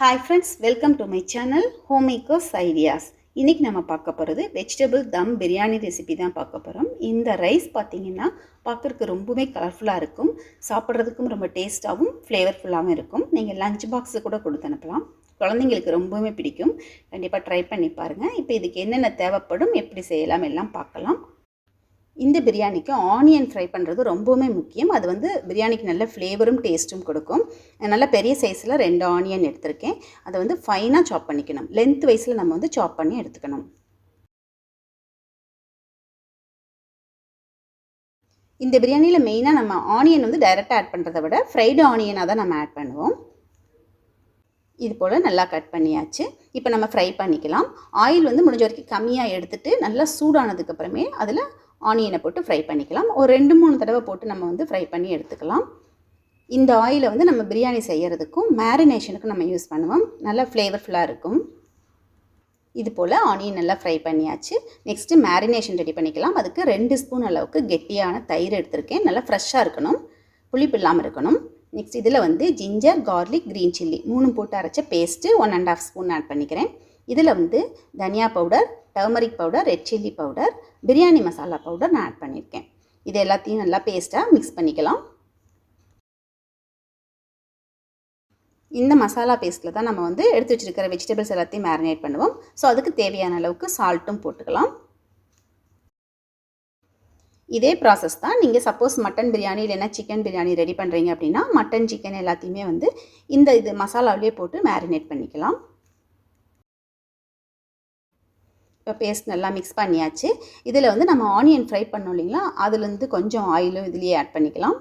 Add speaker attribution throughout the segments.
Speaker 1: Hi friends welcome to my channel homemakers ideas இன்றைக்கி நம்ம பார்க்க போகிறது வெஜிடபிள் தம் பிரியாணி ரெசிபி தான் பார்க்க போகிறோம் இந்த ரைஸ் பார்த்தீங்கன்னா பார்க்குறதுக்கு ரொம்பவே கலர்ஃபுல்லாக இருக்கும். சாப்பிட்றதுக்கும் ரொம்ப டேஸ்ட்டாகவும் ஃப்ளேவர்ஃபுல்லாகவும் இருக்கும். நீங்கள் லஞ்ச் பாக்ஸு கூட கொடுத்து அனுப்பலாம். குழந்தைங்களுக்கு ரொம்பவே பிடிக்கும். கண்டிப்பாக ட்ரை பண்ணி பாருங்கள் இப்போ இதுக்கு என்னென்ன தேவைப்படும் எப்படி செய்யலாம் எல்லாம் பார்க்கலாம். இந்த பிரியாணிக்கு ஆனியன் ஃப்ரை பண்ணுறது ரொம்பவுமே முக்கியம். அது வந்து பிரியாணிக்கு நல்ல ஃப்ளேவரும் டேஸ்ட்டும் கொடுக்கும். நல்ல பெரிய சைஸில் ரெண்டு ஆனியன் எடுத்திருக்கேன். அதை வந்து ஃபைனாக சாப் பண்ணிக்கணும். லென்த் வைஸில் நம்ம வந்து சாப் பண்ணி எடுத்துக்கணும். இந்த பிரியாணியில் மெயினாக நம்ம ஆனியன் வந்து டைரெக்டாக ஆட் பண்ணுறதை விட ஃப்ரைடு ஆனியனாக தான் நம்ம ஆட் பண்ணுவோம். இது போல் நல்லா கட் பண்ணியாச்சு. இப்போ நம்ம ஃப்ரை பண்ணிக்கலாம். ஆயில் வந்து முடிஞ்ச வரைக்கும் கம்மியாக எடுத்துகிட்டு நல்லா சூடானதுக்கப்புறமே அதில் ஆனியனை போட்டு ஃப்ரை பண்ணிக்கலாம். ஒரு ரெண்டு மூணு தடவை போட்டு நம்ம வந்து ஃப்ரை பண்ணி எடுத்துக்கலாம். இந்த ஆயிலை வந்து நம்ம பிரியாணி செய்கிறதுக்கும் மேரினேஷனுக்கும் நம்ம யூஸ் பண்ணுவோம். நல்லா ஃப்ளேவர்ஃபுல்லாக இருக்கும். இது போல் ஆனியன் நல்லா ஃப்ரை பண்ணியாச்சு. நெக்ஸ்ட்டு மேரினேஷன் ரெடி பண்ணிக்கலாம். அதுக்கு ரெண்டு ஸ்பூன் அளவுக்கு கெட்டியான தயிர் எடுத்திருக்கேன். நல்லா ஃப்ரெஷ்ஷாக இருக்கணும். புளிப்பு இல்லாமல் இருக்கணும். நெக்ஸ்ட் இதில் வந்து ஜிஞ்சர் கார்லிக் க்ரீன் சில்லி மூணு போட்டு அரைச்ச paste one and half spoon add பண்ணிக்கிறேன். இதில் வந்து தனியா powder turmeric powder red chilli powder biryani masala powder நான் ஆட் பண்ணியிருக்கேன். இது எல்லாத்தையும் நல்லா பேஸ்ட்டாக மிக்ஸ் பண்ணிக்கலாம். இந்த மசாலா பேஸ்ட்டில் தான் நம்ம வந்து எடுத்து வச்சுருக்கிற வெஜிடபிள்ஸ் எல்லாத்தையும் மேரினேட் பண்ணுவோம். ஸோ அதுக்கு தேவையான அளவுக்கு சால்ட்டும் போட்டுக்கலாம். இதே ப்ராசஸ் தான் நீங்கள் சப்போஸ் மட்டன் பிரியாணி இல்லைன்னா சிக்கன் பிரியாணி ரெடி பண்ணுறீங்க அப்படின்னா மட்டன் சிக்கன் எல்லாத்தையுமே வந்து இந்த இது மசாலாவிலே போட்டு மேரினேட் பண்ணிக்கலாம். இப்போ பேஸ்ட் நல்லா மிக்ஸ் பண்ணியாச்சு. இதில் வந்து நம்ம ஆனியன் ஃப்ரை பண்ணோம் இல்லைங்களா? அதுலேருந்து கொஞ்சம் ஆயிலும் இதுலேயே ஆட் பண்ணிக்கலாம்.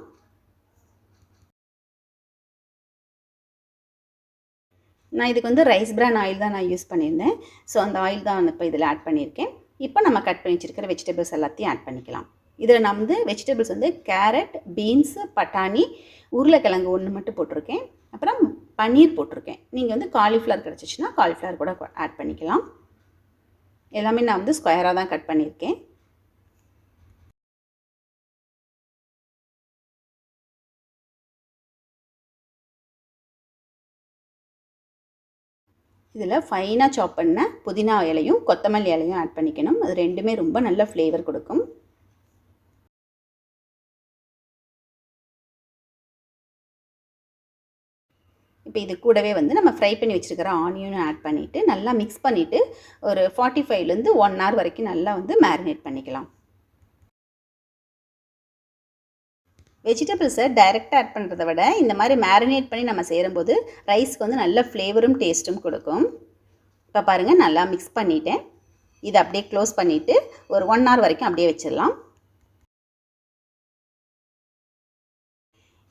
Speaker 1: நான் இதுக்கு வந்து ரைஸ் பிரான் ஆயில் தான் நான் யூஸ் பண்ணியிருந்தேன். ஸோ அந்த ஆயில் தான் இப்போ இதில் ஆட் பண்ணியிருக்கேன். இப்போ நம்ம கட் பண்ணி வச்சுருக்கிற வெஜிடபிள்ஸ் எல்லாத்தையும் ஆட் பண்ணிக்கலாம். இதில் நான் வந்து வெஜிடபிள்ஸ் வந்து கேரட் பீன்ஸு பட்டாணி உருளைக்கிழங்கு ஒன்று மட்டும் போட்டிருக்கேன். அப்புறம் பன்னீர் போட்டிருக்கேன். நீங்கள் வந்து காலிஃப்ளவர் கிடச்சிச்சின்னா காலிஃப்ளவர் கூட ஆட் பண்ணிக்கலாம். எல்லாமே நான் வந்து ஸ்கொயராக தான் கட் பண்ணியிருக்கேன். இதில் ஃபைனாக சாப் பண்ண புதினா இலையும் கொத்தமல்லி இலையும் ஆட் பண்ணிக்கணும். அது ரெண்டுமே ரொம்ப நல்ல ஃப்ளேவர் கொடுக்கும். இப்போ இது கூடவே வந்து நம்ம ஃப்ரை பண்ணி வச்சுருக்கிற ஆனியனும் ஆட் பண்ணிவிட்டு நல்லா மிக்ஸ் பண்ணிவிட்டு ஒரு ஃபார்ட்டி ஃபைவ்லேருந்து ஒன் ஹவர் வரைக்கும் நல்லா வந்து மேரினேட் பண்ணிக்கலாம். வெஜிடபிள்ஸை டைரெக்டாக ஆட் பண்ணுறத விட இந்த மாதிரி மேரினேட் பண்ணி நம்ம செய்கிறம்போது ரைஸ்க்கு வந்து நல்ல ஃப்ளேவரும் டேஸ்ட்டும் கொடுக்கும். இப்போ பாருங்கள் நல்லா மிக்ஸ் பண்ணிவிட்டேன் இதை அப்படியே க்ளோஸ் பண்ணிவிட்டு ஒரு ஒன் ஹவர் வரைக்கும் அப்படியே வச்சிடலாம்.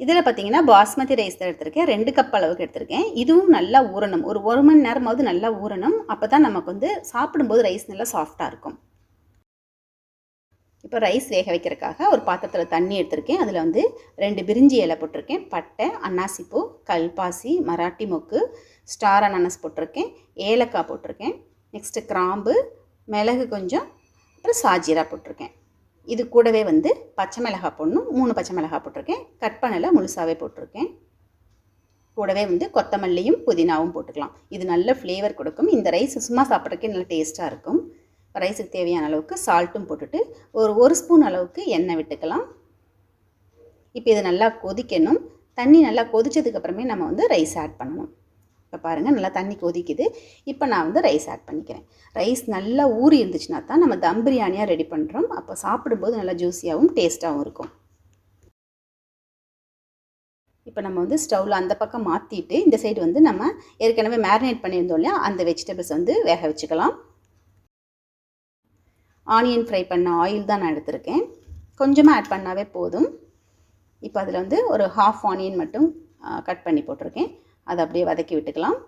Speaker 1: இதில் பார்த்தீங்கன்னா பாஸ்மதி ரைஸ் தான் எடுத்திருக்கேன். ரெண்டு கப் அளவுக்கு எடுத்திருக்கேன். இதுவும் நல்லா ஊறணும். ஒரு ஒரு மணி நேரமாவது நல்லா ஊறணும். அப்போ தான் நமக்கு வந்து சாப்பிடும்போது ரைஸ் நல்லா சாஃப்டாக இருக்கும். இப்போ ரைஸ் வேக வைக்கிறதுக்காக ஒரு பாத்திரத்தில் தண்ணி எடுத்திருக்கேன். அதில் வந்து ரெண்டு பிரிஞ்சி இலை போட்டிருக்கேன். பட்டை அன்னாசிப்பூ கல்பாசி மராட்டி மொக்கு ஸ்டார் அனானஸ் போட்டிருக்கேன். ஏலக்காய் போட்டிருக்கேன். நெக்ஸ்ட்டு கிராம்பு மிளகு கொஞ்சம் அப்புறம் சாஜீரா போட்டிருக்கேன். இது கூடவே வந்து பச்சை மிளகாய் போடணும். மூணு பச்சை மிளகாய் போட்டிருக்கேன். கட் பண்ணலை முழுசாகவே போட்டிருக்கேன். கூடவே வந்து கொத்தமல்லியும் புதினாவும் போட்டுக்கலாம். இது நல்ல ஃப்ளேவர் கொடுக்கும். இந்த ரைஸ் சும்மா சாப்பிட்றதுக்கே நல்ல டேஸ்ட்டாக இருக்கும். ரைஸுக்கு தேவையான அளவுக்கு சால்ட்டும் போட்டுட்டு ஒரு ஒரு ஸ்பூன் அளவுக்கு எண்ணெய் விட்டுக்கலாம். இப்போ இது நல்லா கொதிக்கணும். தண்ணி நல்லா கொதிச்சதுக்கப்புறமே நம்ம வந்து ரைஸ் ஆட் பண்ணணும். இப்போ பாருங்கள் நல்லா தண்ணி கொதிக்குது. இப்போ நான் வந்து ரைஸ் ஆட் பண்ணிக்கிறேன். ரைஸ் நல்லா ஊறி இருந்துச்சுன்னா தான் நம்ம தம் பிரியாணியாக ரெடி பண்ணுறோம் அப்போ சாப்பிடும்போது நல்லா ஜூஸியாகவும் டேஸ்ட்டாகவும் இருக்கும். இப்போ நம்ம வந்து ஸ்டவ்வில் அந்த பக்கம் மாற்றிட்டு இந்த சைடு வந்து நம்ம ஏற்கனவே மேரினேட் பண்ணியிருந்தோம் இல்லையா அந்த வெஜிடபிள்ஸ் வந்து வேக வச்சுக்கலாம். ஆனியன் ஃப்ரை பண்ண ஆயில் தான் நான் எடுத்திருக்கேன். கொஞ்சமாக ஆட் பண்ணாவே போதும். இப்போ அதில் வந்து ஒரு ஹாஃப் ஆனியன் மட்டும் கட் பண்ணி போட்டிருக்கேன். அதை அப்படியே வதக்கி விட்டுக்கலாம்.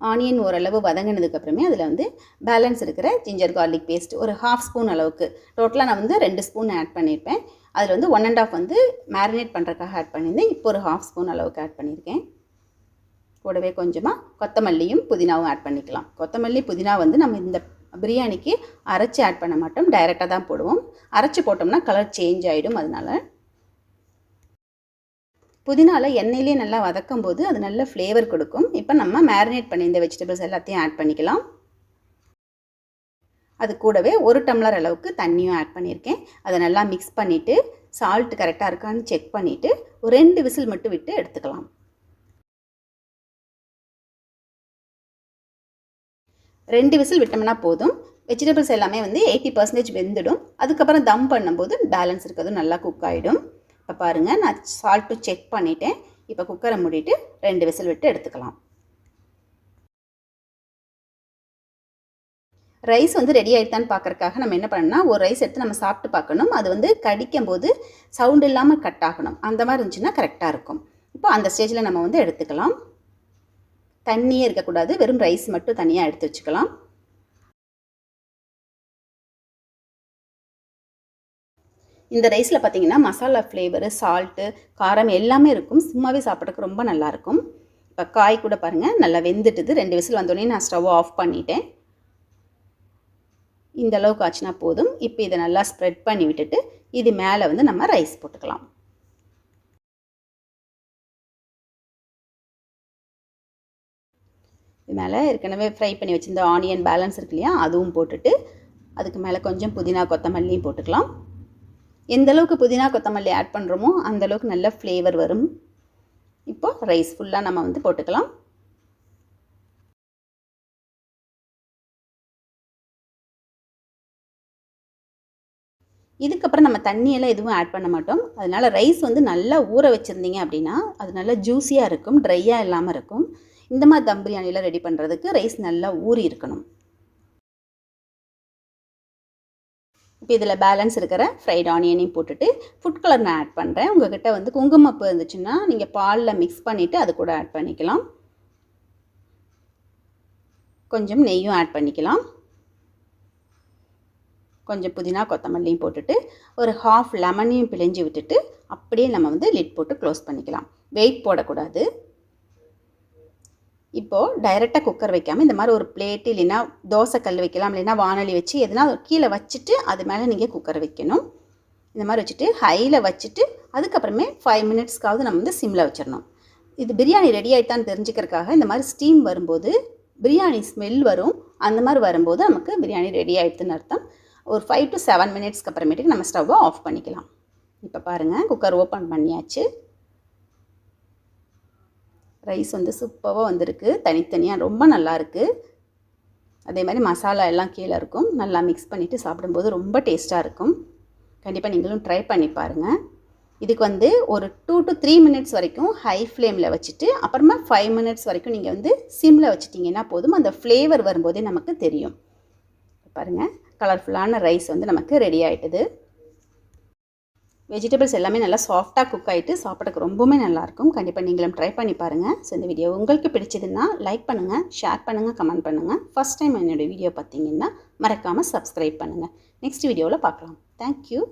Speaker 1: ஆனியன் ஓரளவு வதங்கினதுக்கப்புறமே அதில் வந்து பேலன்ஸ் இருக்கிற ஜிஞ்சர் கார்லிக் பேஸ்ட் ஒரு ஹாஃப் ஸ்பூன் அளவுக்கு. டோட்டலாக நான் வந்து ரெண்டு ஸ்பூன் ஆட் பண்ணியிருப்பேன் அதில் வந்து ஒன் அண்ட் ஆஃப் வந்து மேரினேட் பண்ணுறதுக்காக ஆட் பண்ணியிருந்தேன். இப்போ ஒரு ஹாஃப் ஸ்பூன் அளவுக்கு ஆட் பண்ணியிருக்கேன். கூடவே கொஞ்சமாக கொத்தமல்லியும் புதினாவும் ஆட் பண்ணிக்கலாம். கொத்தமல்லி புதினா வந்து நம்ம இந்த பிரியாணிக்கு அரைச்சி ஆட் பண்ண மாட்டோம். டைரெக்டாக தான் போடுவோம். அரைச்சி போட்டோம்னா கலர் சேஞ்ச் ஆகிடும் அதனால். புதினாவில் எண்ணெயிலே நல்லா வதக்கும் போது அது நல்ல ஃப்ளேவர் கொடுக்கும். இப்போ நம்ம மேரினேட் பண்ணி இந்த வெஜிடபிள்ஸ் எல்லாத்தையும் ஆட் பண்ணிக்கலாம். அது கூடவே ஒரு டம்ளர் அளவுக்கு தண்ணியும் ஆட் பண்ணியிருக்கேன். அதை நல்லா மிக்ஸ் பண்ணிவிட்டு சால்ட் கரெக்டாக இருக்கான்னு செக் பண்ணிவிட்டு ஒரு ரெண்டு விசில் மட்டும் விட்டு எடுத்துக்கலாம். ரெண்டு விசில் விட்டோம்னா போதும். வெஜிடபிள்ஸ் எல்லாமே வந்து எயிட்டி பர்சன்டேஜ் வெந்துடும். அதுக்கப்புறம் தம் பண்ணும்போது பேலன்ஸ் இருக்கிறதும் நல்லா குக் ஆகிடும் இப்போ பாருங்கள் நான் சால்ட்டு செக் பண்ணிவிட்டேன் இப்போ குக்கரை மூடிட்டு ரெண்டு விசில் விட்டு எடுத்துக்கலாம். ரைஸ் வந்து ரெடி ஆகிட்டான்னு பார்க்குறக்காக நம்ம என்ன பண்ணணும்னா ஒரு ரைஸ் எடுத்து நம்ம சாப்பிட்டு பார்க்கணும். அது வந்து கடிக்கும் போது சவுண்ட் இல்லாமல் கட் ஆகணும். அந்த மாதிரி இருந்துச்சுன்னா கரெக்டாக இருக்கும். இப்போ அந்த ஸ்டேஜில் நம்ம வந்து எடுத்துக்கலாம். தண்ணியே இருக்கக்கூடாது. வெறும் ரைஸ் மட்டும் தனியாக எடுத்து வச்சுக்கலாம். இந்த ரைஸில் பார்த்தீங்கன்னா மசாலா ஃப்ளேவரு சால்ட்டு காரம் எல்லாமே இருக்கும். சும்மாவே சாப்பிட்றதுக்கு ரொம்ப நல்லாயிருக்கும் இப்போ காய் கூட பாருங்கள் நல்லா வெந்துட்டுது. ரெண்டு விசில் வந்தோடனே நான் ஸ்டவ் ஆஃப் பண்ணிட்டேன். இந்த அளவுக்கு ஆச்சுன்னா போதும். இப்போ இதை நல்லா ஸ்ப்ரெட் பண்ணி விட்டுட்டு இது மேலே வந்து நம்ம ரைஸ் போட்டுக்கலாம். இது மேலே ஏற்கனவே ஃப்ரை பண்ணி வச்சுருந்த ஆனியன் பேலன்ஸ் இருக்கு இல்லையா அதுவும் போட்டுட்டு அதுக்கு மேலே கொஞ்சம் புதினா கொத்தமல்லியும் போட்டுக்கலாம். எந்தளவுக்கு புதினா கொத்தமல்லி ஆட் பண்ணுறோமோ அந்தளவுக்கு நல்ல ஃப்ளேவர் வரும். இப்போது ரைஸ் ஃபுல்லாக நம்ம வந்து போட்டுக்கலாம். இதுக்கப்புறம் நம்ம தண்ணியெல்லாம் எதுவும் ஆட் பண்ண மாட்டோம். அதனால் ரைஸ் வந்து நல்லா ஊற வச்சுருந்தீங்க அப்படின்னா அது நல்லா ஜூஸியாக இருக்கும் ட்ரையாக இல்லாமல் இருக்கும். இந்த மாதிரி தம் பிரியாணியில் ரெடி பண்ணுறதுக்கு ரைஸ் நல்லா ஊறி இருக்கணும். இப்போ இதில் பேலன்ஸ் இருக்கிற ஃப்ரைட் ஆனியனையும் போட்டுட்டு ஃபுட் கலர் நான் ஆட் பண்ணுறேன் உங்கள்கிட்ட வந்து குங்குமப்பு இருந்துச்சுன்னா நீங்கள் பாலில் மிக்ஸ் பண்ணிவிட்டு அது கூட ஆட் பண்ணிக்கலாம். கொஞ்சம் நெய்யும் ஆட் பண்ணிக்கலாம். கொஞ்சம் புதினா கொத்தமல்லியும் போட்டுட்டு ஒரு ஹாஃப் லெமனையும் பிழிஞ்சு விட்டுட்டு அப்படியே நம்ம வந்து லிட் போட்டு க்ளோஸ் பண்ணிக்கலாம். வெயிட் போடக்கூடாது. இப்போது டைரெக்டாக குக்கர் வைக்காமல் இந்த மாதிரி ஒரு பிளேட் இல்லைன்னா தோசை கல் வைக்கலாம் இல்லைன்னா வானொலி வச்சு எதுனா கீழே வச்சுட்டு அது மேலே நீங்கள் குக்கர் வைக்கணும். இந்த மாதிரி வச்சுட்டு ஹையில் வச்சுட்டு அதுக்கப்புறமே ஃபைவ் மினிட்ஸ்க்காவது நம்ம வந்து சிம்மில் வச்சிடணும். இது பிரியாணி ரெடி ஆகிட்டான்னு தெரிஞ்சுக்கிறதுக்காக இந்த மாதிரி ஸ்டீம் வரும்போது பிரியாணி ஸ்மெல் வரும். அந்த மாதிரி வரும்போது நமக்கு பிரியாணி ரெடி ஆகிடுதுன்னு அர்த்தம். ஒரு ஃபைவ் டு செவன் மினிட்ஸ்க்கு அப்புறமேட்டுக்கு நம்ம ஸ்டவ்வை ஆஃப் பண்ணிக்கலாம். இப்போ பாருங்கள் குக்கர் ஓப்பன் பண்ணியாச்சு. ரைஸ் வந்து சூப்பராக வந்திருக்கு. தனித்தனியாக ரொம்ப நல்லாயிருக்கு அதே மாதிரி மசாலா எல்லாம் கீழே இருக்கும். நல்லா மிக்ஸ் பண்ணிவிட்டு சாப்பிடும்போது ரொம்ப டேஸ்ட்டாக இருக்கும். கண்டிப்பாக நீங்களும் ட்ரை பண்ணி பாருங்கள் இதுக்கு வந்து ஒரு டூ டு த்ரீ மினிட்ஸ் வரைக்கும் ஹை ஃப்ளேமில் வச்சுட்டு அப்புறமா ஃபைவ் மினிட்ஸ் வரைக்கும் நீங்கள் வந்து சிம்மில் வச்சுட்டிங்கன்னா போதும். அந்த ஃப்ளேவர் வரும்போதே நமக்கு தெரியும். பாருங்கள் கலர்ஃபுல்லான ரைஸ் வந்து நமக்கு ரெடி ஆகிட்டுது வெஜிடபிள்ஸ் எல்லாமே நல்லா சாஃப்டாக குக் ஆகிட்டு சாப்பிட்றதுக்கு ரொம்பவுமே நல்லாயிருக்கும். கண்டிப்பாக நீங்களும் ட்ரை பண்ணி பாருங்கள் ஸோ இந்த வீடியோ உங்களுக்கு பிடிச்சதுன்னா லைக் பண்ணுங்கள் ஷேர் பண்ணுங்கள் கமெண்ட் பண்ணுங்கள் ஃபஸ்ட் டைம் என்னுடைய வீடியோ பார்த்தீங்கன்னா மறக்காமல் சப்ஸ்கிரைப் பண்ணுங்கள் நெக்ஸ்ட் வீடியோவில் பார்க்கலாம். தேங்க்யூ